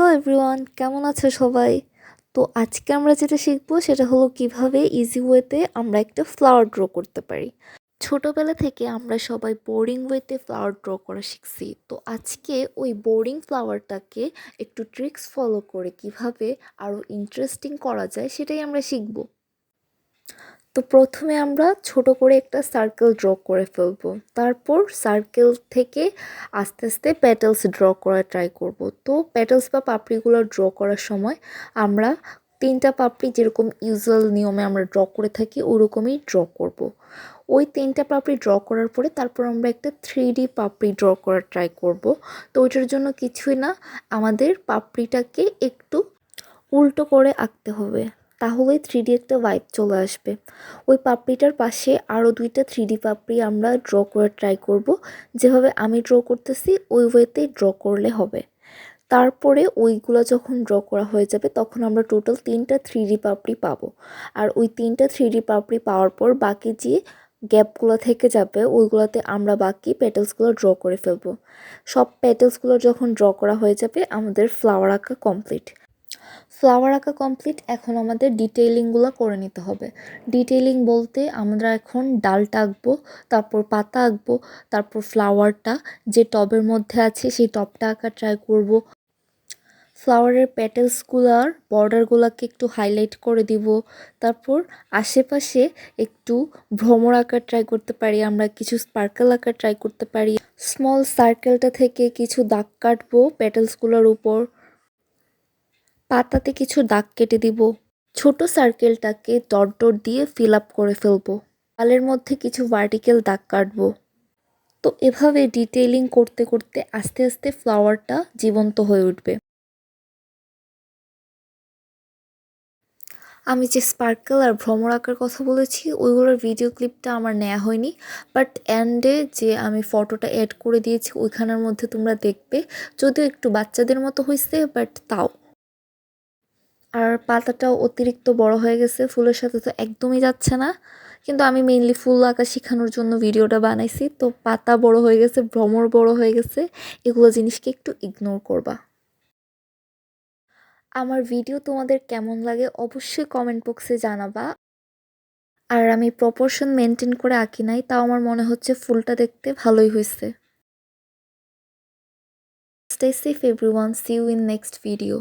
Hello everyone, কেমন আছো সবাই? তো আজকে আমরা যেটা শিখব সেটা হলো কীভাবে ইজি ওয়েতে আমরা একটা ফ্লাওয়ার ড্র করতে পারি। ছোটোবেলা থেকে আমরা সবাই বোরিং ওয়েতে ফ্লাওয়ার ড্র করা শিখছি। তো আজকে ওই বোরিং ফ্লাওয়ারটাকে একটু ট্রিক্স ফলো করে কীভাবে আরও ইন্টারেস্টিং করা যায় সেটাই আমরা শিখব। তো প্রথমে আমরা ছোট করে একটা সার্কেল ড্র করে ফেলব। তারপর সার্কেল থেকে আস্তে আস্তে প্যাটেলস ড্র করা ট্রাই করব। তো প্যাটেলস বা পাপড়িগুলো ড্র করার সময় আমরা তিনটা পাপড়ি যেরকম ইউজুয়াল নিয়মে আমরা ড্র করে থাকি, ওরকমই ড্র করব। ওই তিনটা পাপড়ি ড্র করার পরে তারপর আমরা একটা থ্রি ডি পাপড়ি ড্র করার ট্রাই করব। তো ওইটার জন্য কিছুই না, আমাদের পাপড়িটাকে একটু উল্টো করে আঁকতে হবে। তাহলেই থ্রি ডি একটা ভাইব চলে আসবে। ওই পাপড়িটার পাশে আরও দুইটা থ্রি ডি পাপড়ি আমরা ড্র করে ট্রাই করব। যেভাবে আমি ড্র করতেছি, ওই ওয়েতেই ড্র করলে হবে। তারপরে ওইগুলো যখন ড্র করা হয়ে যাবে, তখন আমরা টোটাল তিনটা থ্রি ডি পাপড়ি পাবো। আর ওই তিনটা থ্রি ডি পাপড়ি পাওয়ার পর বাকি যে গ্যাপগুলো থেকে যাবে, ওইগুলোতে আমরা বাকি পেটেলসগুলো ড্র করে ফেলব। সব পেটেলসগুলো যখন ড্র করা হয়ে যাবে, আমাদের ফ্লাওয়ার আঁকা কমপ্লিট ফ্লাওয়ার আঁকা কমপ্লিট এখন আমাদের ডিটেইলিংগুলো করে নিতে হবে। ডিটেইলিং বলতে আমরা এখন ডালটা আঁকবো, তারপর পাতা আঁকবো, তারপর ফ্লাওয়ারটা যে টবের মধ্যে আছে সেই টবটা আঁকা ট্রাই করব। ফ্লাওয়ারের প্যাটেলসগুলার বর্ডারগুলোকে একটু হাইলাইট করে দিব। তারপর আশেপাশে একটু ভ্রমর আঁকার ট্রাই করতে পারি, আমরা কিছু স্পার্কেল আঁকার ট্রাই করতে পারি। স্মল সার্কেলটা থেকে কিছু দাগ কাটবো প্যাটেলসগুলোর উপর। পাতাতে কিছু দাগ কেটে দিব। ছোট সার্কেলটাকে ডট ডট দিয়ে ফিল আপ করে ফেলব। আলের মধ্যে কিছু ভার্টিক্যাল দাগ কাটবো। তো এভাবে ডিটেইলিং করতে করতে আস্তে আস্তে ফ্লাওয়ারটা জীবন্ত হয়ে উঠবে। আমি যে স্পার্কেল আর ভ্রমর আঁকার কথা বলেছি, ওইগুলোর ভিডিও ক্লিপটা আমার নেওয়া হয়নি। বাট এন্ডে যে আমি ফটোটা অ্যাড করে দিয়েছি, ওইখানের মধ্যে তোমরা দেখবে। যদিও একটু বাচ্চাদের মতো হয়েছে বাট তাও। আর পাতাটাও অতিরিক্ত বড় হয়ে গেছে, ফুলের সাথে তো একদমই যাচ্ছে না। কিন্তু আমি মেইনলি ফুল আঁকা শেখানোর জন্য ভিডিওটা বানাইছি। তো পাতা বড় হয়ে গেছে, ভ্রমর বড় হয়ে গেছে, এগুলো জিনিসকে একটু ইগনোর করবা। আমার ভিডিও তোমাদের কেমন লাগে অবশ্যই কমেন্ট বক্সে জানাবা। আর আমি প্রপোর্শন মেনটেন করে আঁকি নাই, তাও আমার মনে হচ্ছে ফুলটা দেখতে ভালোই হয়েছে stay safe everyone see you in next video